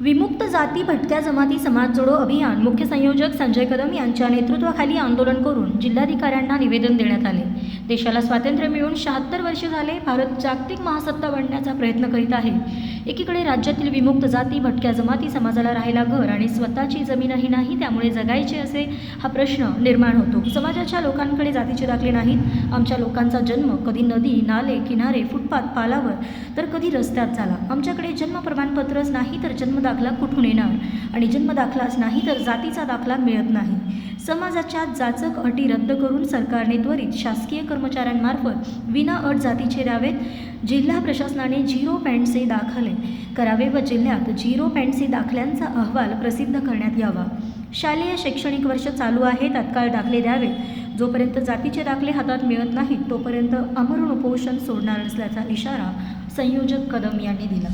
विमुक्त जाती भटक्या जमाती समाज जोडो अभियान. मुख्य संयोजक संजय कदम यांच्या नेतृत्वाखाली आंदोलन करून जिल्हाधिकाऱ्यांना निवेदन देण्यात आले. देशाला स्वातंत्र्य मिळून शहात्तर वर्षे झाले भारत जागतिक महासत्ता बनण्याचा प्रयत्न करीत आहे. एकीकडे राज्यातील विमुक्त जाती भटक्या जमाती समाजाला राहायला घर आणि स्वतःची जमीनही नाही त्यामुळे जगायचे असे हा प्रश्न निर्माण होतो. समाजाच्या लोकांकडे जातीचे दाखले नाहीत. आमच्या लोकांचा जन्म कधी नदी नाले किनारे फुटपाथ पालावर तर कधी रस्त्यात झाला. आमच्याकडे जन्म प्रमाणपत्रच नाही तर जन्म दाखला कुठून येणार? आणि जन्म दाखलाच नाही तर जातीचा दाखला मिळत नाही. समाजाच्या जाचक अटी रद्द करून सरकारने त्वरित शासकीय कर्मचाऱ्यांमार्फत विना अट जातीचे द्यावेत जिल्हा प्रशासनाने झिरो पॅन्टचे दाखले करावे व जिल्ह्यात झिरो पॅन्टचे दाखल्यांचा अहवाल प्रसिद्ध करण्यात यावा. शालेय शैक्षणिक वर्ष चालू आहे तत्काळ दाखले द्यावेत. जोपर्यंत जातीचे दाखले हातात मिळत नाहीत तोपर्यंत अमरण उपोषण सोडणार नसल्याचा इशारा संयोजक कदम यांनी दिला.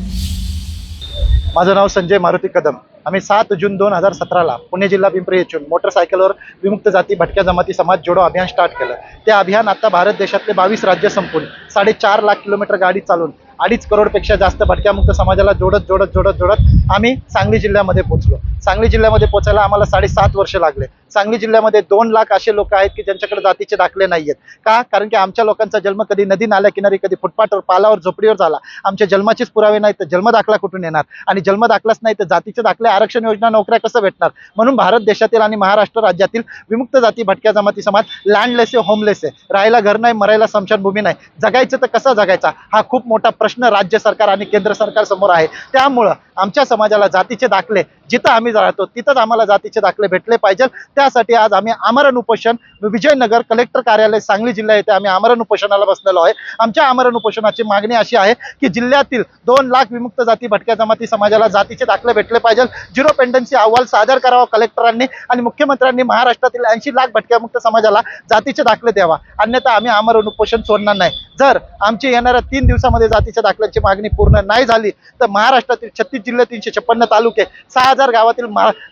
माझं नाव संजय मारुती कदम. आम्ही सात जून दोन हजार सतराला पुणे जिल्हा पिंपरी येथून मोटरसायकलवर विमुक्त जाती भटक्या जमाती समाज जोडो अभियान स्टार्ट केलं. ते अभियान आता भारत देशातले बावीस राज्य संपून साडेचार लाख किलोमीटर गाडी चालून अडीच करोडपेक्षा जास्त भटक्यामुक्त समाजाला जोडत जोडत जोडत जोडत आम्ही सांगली जिल्ह्यामध्ये पोहोचलो. सांगली जिल्ह्यामध्ये पोहोचायला आम्हाला साडेसात वर्ष लागले. सांगली जिल्ह्यामध्ये दोन लाख असे लोक आहेत की ज्यांच्याकडे जातीचे दाखले नाही आहेत का? कारण की आमच्या लोकांचा जन्म कधी नदी नाल्या किनारी कधी फुटपाथवर पालावर झोपडीवर झाला. आमच्या जन्माचेच पुरावे नाही तर जन्म दाखला कुठून येणार? आणि जन्म दाखलाच नाही तर जातीचे दाखले आरक्षण योजना नोकऱ्या कसं भेटणार? म्हणून भारत देशातील आणि महाराष्ट्र राज्यातील विमुक्त जाती भटक्या जमाती समाज लँडलेस आहे होमलेस आहे. राहायला घर नाही मरायला स्मशानभूमी नाही. जगायचं तर कसा जगायचा? हा खूप मोठा प्रश्न राज्य सरकार आणि केंद्र सरकार समोर आहे. त्यामुळं आमच्या समाजाला जातीचे दाखले जिथं आम्ही राहतो तिथंच आम्हाला जातीचे दाखले भेटले पाहिजे. त्यासाठी आज आम्ही आमरण उपोषण विजयनगर कलेक्टर कार्यालय सांगली जिल्हा येथे आम्ही आमरण उपोषणाला बसलेलो आहे. आमच्या आमरण उपोषणाची मागणी अशी आहे की जिल्ह्यातील दोन लाख विमुक्त जाती भटक्या जमाती समाजाला जातीचे दाखले भेटले पाहिजे. झिरो पेंडन्सी अहवाल सादर करावा कलेक्टरांनी आणि मुख्यमंत्र्यांनी महाराष्ट्रातील ऐंशी लाख भटक्यामुक्त समाजाला जातीचे दाखले द्यावा. अन्यथा आम्ही आमरण उपोषण सोडणार नाही. जर आमची येणाऱ्या तीन दिवसामध्ये जातीच्या दाखल्यांची मागणी पूर्ण नाही झाली तर महाराष्ट्रातील छत्तीस जिल्हे तीनशे छप्पन्न तालुके सहा हजार गावातील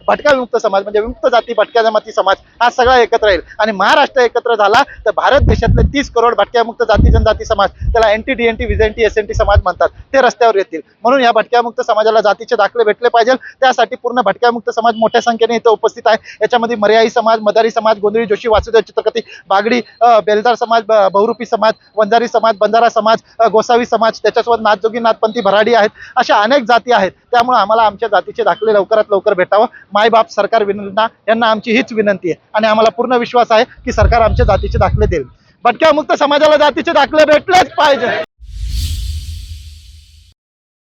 भटका विमुक्त समाज म्हणजे विमुक्त जाती भटक्या जमाती समाज हा सगळा एकत्र येईल. आणि महाराष्ट्र एकत्र झाला तर भारत देशातले तीस करोड भटक्यामुक्त जाती जनजाती समाज त्याला N T D N T विजेंटी S N T समाज म्हणतात ते रस्त्यावर येतील. म्हणून या भटक्यामुक्त समाजाला जातीचे दाखले भेटले पाहिजे. त्यासाठी पूर्ण भटक्यामुक्त समाज मोठ्या संख्येने इथं उपस्थित आहे. याच्यामध्ये मर्याई समाज मदारी समाज गोंधळी जोशी वासुदेव चित्रकथी बागडी बेलदार समाज बहुरूपी समाज वंजारी समाज बंजारा समाज गोसावी समाज त्याच्यासोबत नाथजोगी नाथपंथी भराडी आहेत. अशा अनेक जाती आहेत. त्यामुळे आम्हाला आमच्या जातीचे दाखले लवकरात लवकर भेटावं. मायबाप सरकार विनंती यांना आमची हीच विनंती आहे. आणि आम्हाला पूर्ण विश्वास आहे की सरकार आमच्या जातीचे दाखले देईल. भटक्यामुक्त समाजाला जातीचे दाखले भेटलेच पाहिजे.